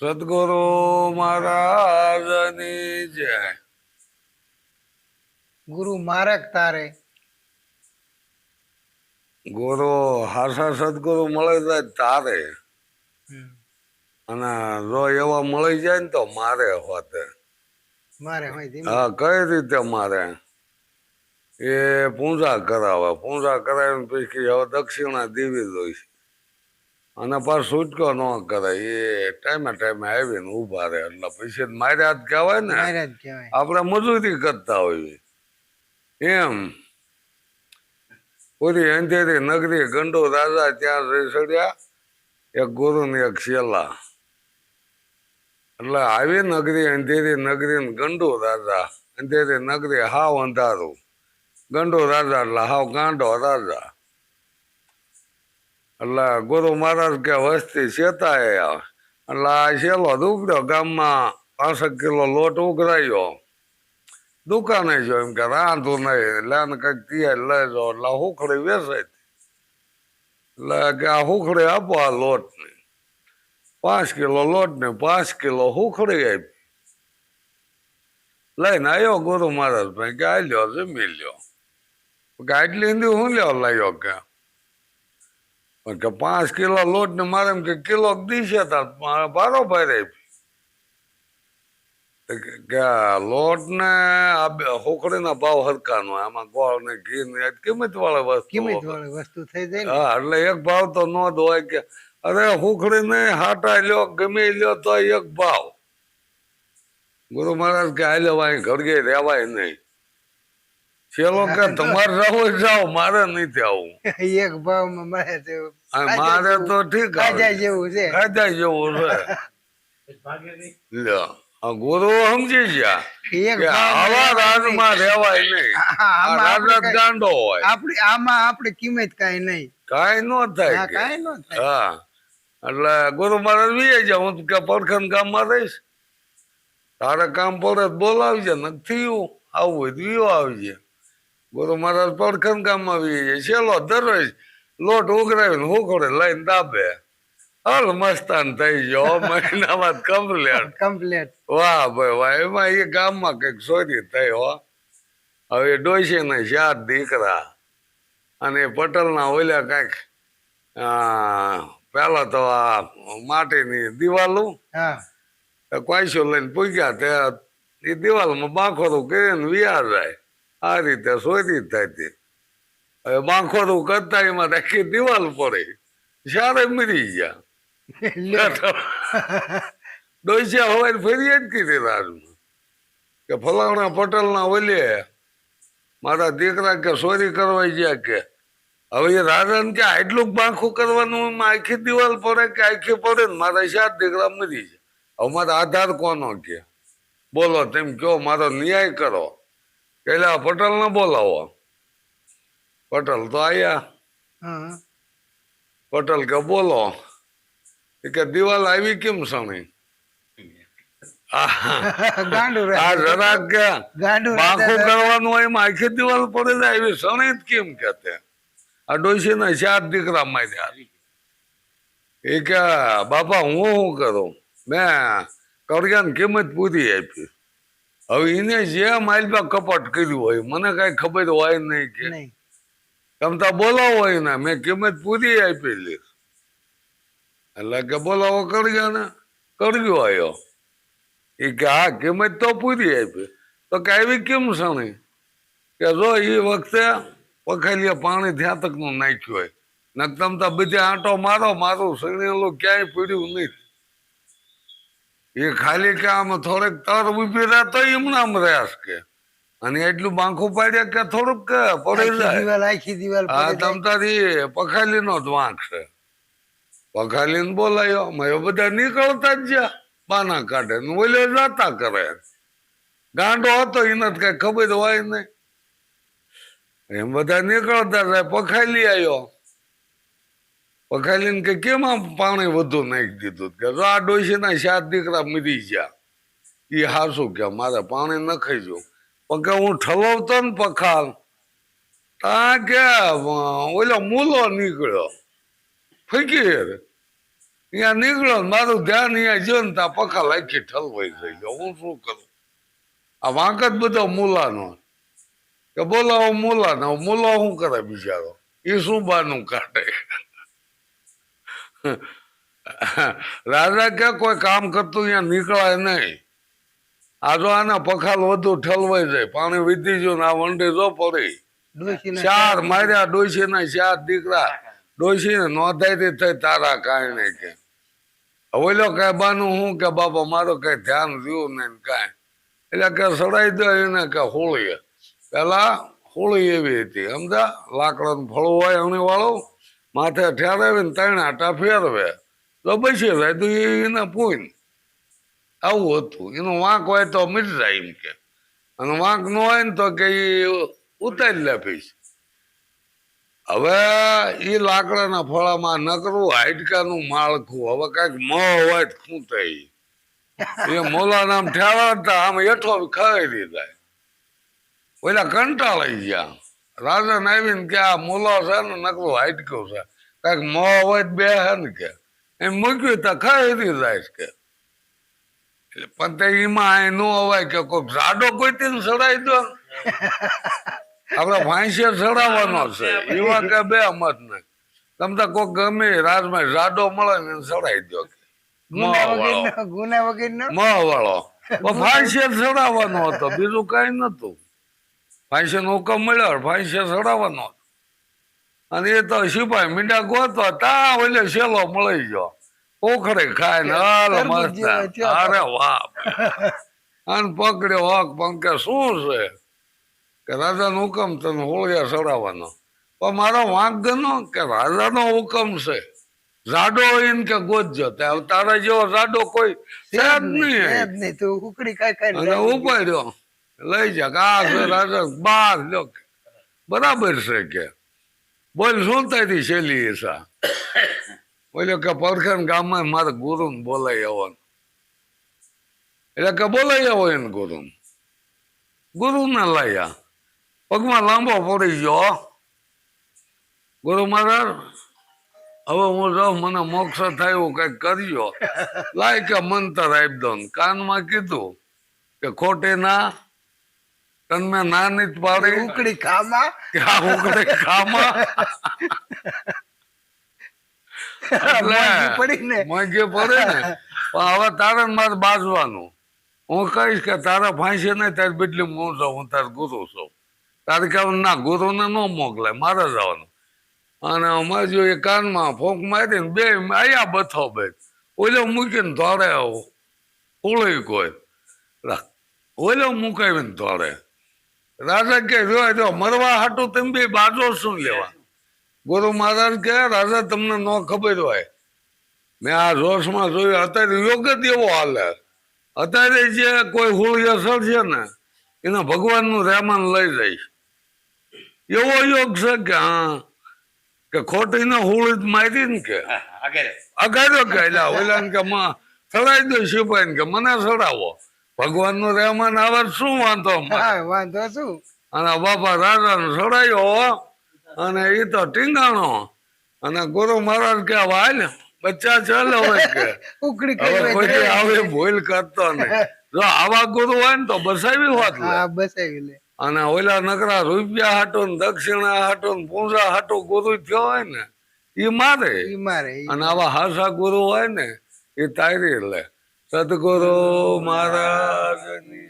સદગુરુ મહારાજની જય. ગુરુ મારક તારે. ગુરુ હાસા સદગુરુ મળે જાય તારે. અને જો એવા મળી જાય ને તો મારે હોતે. મારે હા કઈ રીતે મારે? એ પૂજા કરાવે. પૂજા કરાવીને પછી હવે દક્ષિણા દેવી દઈશ. અને પાછું છૂટકો ન કરે એ ટાઈમે ટાઈમે આવીને ઊભા રહે. એટલે પછી માર્યા જ કહેવાય ને. આપણે મજૂરી કરતા હોઈએ. એમ. પૂરી અંધેરી નગરી ગંડો રાજા ત્યાં રહી સડ્યા એક ગુરુ ને એક શેલા. એટલે આવી નગરી અંધેરી નગરી ને ગંડો રાજા. અંધેરી નગરી હાવ અંધારું. ગંડો રાજા એટલે હાવ ગાંડો રાજા. એટલે ગુરુ મહારાજ કે વસ્તી શેતા એટલે આ શેલો દુકડ્યો ગામમાં પાંસઠ કિલો લોટ ઉઘરાયો. દુકાને જો એમ કે રાંધું નહીં, એટલે ને કંઈક તિયાર લઈ જાઓ એટલે હુખડી વેસે એટલે કે આ હુખડી આપો આ લોટની. પાંચ કિલો લોટ ને પાંચ કિલો હુખડી આપી. લઈને આવ્યો ગુરુ મહારાજ ભાઈ કે આ લ્યો જમી લ્યો. કે આટલી હિન્દી હું લ્યો લાવ્યો કે? પણ કે પાંચ કિલો લોટ ને મારે એમ કે કિલો દીશે તાર મારે ભારો ભાઈ કે- લોટ ને હુખડીના ભાવ હરકાનો આમાં ગોળ ને ઘી ને કિંમત વાળા વસ્તુ કિંમત વાળી વસ્તુ થઈ જાય હા એટલે એક ભાવ તો નો જ હોય કે અરે હુખડી ને હાટા લ્યો ગમે લ્યો તો એક ભાવ. ગુરુ મહારાજ કે આ લેવાય ઘરગે રેવાય નહીં. છેલ્લો કે તમારે રહો જાઓ મારે નહીં આવું. એક ભાવમાં આ મારે તો ઠીક જેવું છે. કાયદા જેવું છે. લ્યો ગુરુ સમજી ગયા એક કે ભાવમાં આવા રાજમાં રેવાય નહીં. હા, આ આમાં રાજા ગાંડો હોય. આપણી આમાં આપણી કિંમત કાંઈ નહીં. કાંઈ ન થાય હા કે. થાય. હા. એટલે ગુરુ મહારાજ વી જાય હું કે પડખન ગામમાં રહીશ. તારે કામ પડે બોલાવજે નથી થયું. આવું હોય તો વિયો આવજે. ગુરુ મહારાજ પડખન ગામમાં વી જાય છેલ્લો દરરોજ લોટ ઉઘરાવીને હુકડે લઈને દાબે હાલ મસ્તાન થઈ ગયો મહિનામાં કમ્પ્લેટ કમ્પ્લેટ વાહ ભાઈ વાહ એમાં એ ગામમાં કંઈક ચોરી થઈ હો હવે ડોસી ને ચાર દીકરા અને પટેલના ઓલ્યા કંઈક પેલા તો આ માટીની દિવાલું હા. કોઈસો લઈને પૂગ્યા તે એ દિવાલમાં બાંખોરું કરીને વિયા જાય. આ રીતે ચોરી થતી. હવે બાંખોરું કરતા એમાં આખી દિવાલ પડે. સારે મરી ગયા. ડોસિયા હોય ફરી જ કીધી રાજમાં કે ફલાણા પટેલના ઓલે મારા દીકરા કે ચોરી કરવા ગયા કે હવે એ રાજાને કે આટલું બાંખું કરવાનું એમાં આખી દિવાલ પડે કે આખી પડે ને મારા સાત દીકરા મરી જાય હવે મારા આધાર કોનો કે? બોલો તેમ કયો મારો ન્યાય કરો. પેલા પટેલને બોલાવો. પટેલ તો આયા. પટેલ કે બોલો. એ કે દિવાલ આવી કેમ સણી? જરાક કે ગાંડું કરવાનું હોય આખી દિવાલ પડે જાય એવી સણી જ કેમ કે તે? આ ડોસી ના ચાર દીકરા માર્યા. એ કે બાપા હું શું કરું? મેં કડિયાની કિંમત પૂરી આપી. હવે એને જે માલમાં કપટ કર્યું હોય મને કઈ ખબર હોય નહીં કે તમતા બોલાવો એના. મેં કિંમત પૂરી આપેલી. એટલે કે બોલાવો, કરજો ને. કરજો આવ્યો એ કે હા, કિંમત તો પૂરી આપી. તો કે આવી કેમ શણી કે જો એ વખતે પખાલીએ પાણી ધ્યાં તકનું નાખ્યું હોય. ને તમતા બધે આંટો મારો, મારું શણીલું ક્યાંય પીડ્યું નહીં. એ ખાલી કે આમ થોડેક તર ઊભી રહ્યા તો એમનામ રહ્યા કે. અને એટલું બાંખું પાડ્યા કે થોડુંક કે પડી જાય. આખી દિવાલ હા પડી જાય. તમ તારી પખાલી નો જ વાંક છે. પખાલી ને બોલાયો અમે બધા નીકળતા જ જ્યાં પાના કાઢે ને ઓલે જાતા કરે. ગાંડો હતો એને કઈ ખબર હોય નહીં. એમ બધા નીકળતા જાય પખાલી આવ્યો પખાલી ને કે કેમ આમ પાણી વધુ નાખી દીધું? કે જો આ ડોસી ના સાત દીકરા મરી ગયા. એ હાસું કે મારે પાણી નખાઈ જો પણ કે હું ઠલવતો ને પખાલ. તા કે ઓલો મૂલો નીકળ્યો. ફકીર અહીંયા નીકળ્યો મારું ધ્યાન અહીંયા જો ને ત્યાં પખા લાખી ઠલવાઈ થઈ ગયો હું શું કરું? આ વાંક જ બધો મૂલાનો. કે બોલાવો મૂલાનો મૂલો શું કરે બિચારો? એ શું બાનું કાઢે? રાજા કે કોઈ કામ કરતું અહીંયા નીકળાય નહીં. આ જો આના પખાલ વધુ ઠલવાઈ જાય. પાણી વીતી જો ને આ વંડી જો પડી. ચાર માર્યા ડોસી ના ચાર દીકરા. ડોસી ને નોંધાઈ થઈ તારા નહીં કે. હવે કઈ બાનું હું કે બાપા મારો કઈ ધ્યાન રહ્યું નહીં કાંઈ. એટલે કે સડાઈ દો એને કે હોળી પેલા હોળી એવી હતી સમજા? લાકડાનું ફળો હોય અણી વાળો માથે ઠેરાવીને ને ટા ફેરવે તો પછી રહે તો એને પૂન આવું હતું. એનું વાંક હોય તો મીટ એમ કે. અને વાંક ન હોય ને તો કે ઈ ઉતારી લે પૈસા હવે એ લાકડાના ફળામાં નકરું, હાડકાનું માળખું. હવે કંઈક મ હોય થાય એ મોલા નામ ઠેરાવતા આમ એઠો ખાઈ દીધા. ઓલા કંટાળાઈ ગયા. રાજન આવીને કે આ મોલો છે ને નકરું હાડકું છે. કંઈક મ હોય બે હે ને કે. એમ મૂક્યું તો ખાઈ દીધા કે. એટલે પણ તે એમાં નો અવાય કે કોઈક ઝાડો કોઈ સડાઈ દો. આપડે ફાંસીએ સડાવવાનો છે. એવા કે બે મત ને તમે તો કોક ગમે રાજમાં ઝાડો મળે ને સડાઈ દો ગુના મોં વાળો. પણ ફાંસીએ હતો બીજું કઈ નતું ફાંસી નો હુકમ મળ્યો ફાંસીએ સડાવવાનો હતો. અને એ તો સિપાહી મીંડા ગોતો તા ઓલે સેલો મળી ગયો. પોખડે ખાય ને હાલ મસ્ત. અરે વાપ અને પકડ્યો હક પણ કે શું છે? કે રાજાનો હુકમ તને હોળિયા ચડાવવાનો. પણ મારો વાંક ગનો કે રાજાનો હુકમ છે. જાડો હોય કે હવે તારા જેવો જાડો કોઈ છે જ નહીં. તું ઉકડી કાય કાય અને ઉપાડ્યો. લઈ જા કા આ છે રાજા બાર લો. બરાબર છે કે. બોલ શું તારી શૈલી એ સા બોલ્યો કે પરખાન ગામમાં મારે ગુરુ બોલાઈ આવવાનું. એટલે કે બોલાઈ આવો એને ગુરુ ગુરુ ને લાયા. પગમાં લાંબો પડી ગયો ગુરુ મહારાજ હવે હું જાઉં મને મોક્ષ થાય એવું કંઈક કરજો લાય કે મંતર આપી દો કાનમાં કીધું કે ખોટે ના તન મેં ના જ પાડી. ઉકળી ખામાં. ઉકડી ખામા. પડી મોંઘી પડે ને પણ હવે તારે મારે બાજવાનું. હું કહીશ કે તારા ફાંસી નહીં તારી બદલી હું છું હું તાર ગુરુ છું. તારે કહેવાનું ના ગુરુને ન મોકલે મારે જવાનું. અને અમારે જો એ કાનમાં ફોંક મારીને બે આયા બથો બે ઓલો મૂકીને ધોળે ઉળી કોઈ. ઓલો મુકાવીને ધોરે રાજા કે જો મરવા હાટું તમે બે બાજો શું લેવા? ગુરુ મહારાજ કે રાજા તમને ન ખબર હોય. મેં આ જોશમાં જોયું અત્યારે યોગ જ એવો હાલે અત્યારે જે કોઈ હોળી અસર છે ને એને ભગવાનનું રહેમાન લઈ જાય એવો યોગ છે કે હા કે ખોટી ને હોળી મારી ને કે. અગાડ્યો કે એટલે ઓલા કે માં ચડાવી દો સિપાઈ કે મને ચડાવો ભગવાનનું રહેમાન આવે શું વાંધો? વાંધો શું? અને બાપા રાજાને સડાયો અને એ તો ટીંગાણો. અને ગુરુ મહારાજ કે વાલ બચ્ચા છે હવે કે. ઉકળી હવે કોઈ ખાઈ ભૂલ કરતો નહીં. જો આવા ગુરુ હોય ને તો બસાવી હોત હા બસાવી લે. અને ઓલા નકરા રૂપિયા હાટો ને દક્ષિણા હાટો ને પૂંજા હાટો ગુરુ થયો હોય ને એ મારે. ઈ મારે અને આવા હાસા ગુરુ હોય ને એ તારી લે. સદગુરુ મહારાજની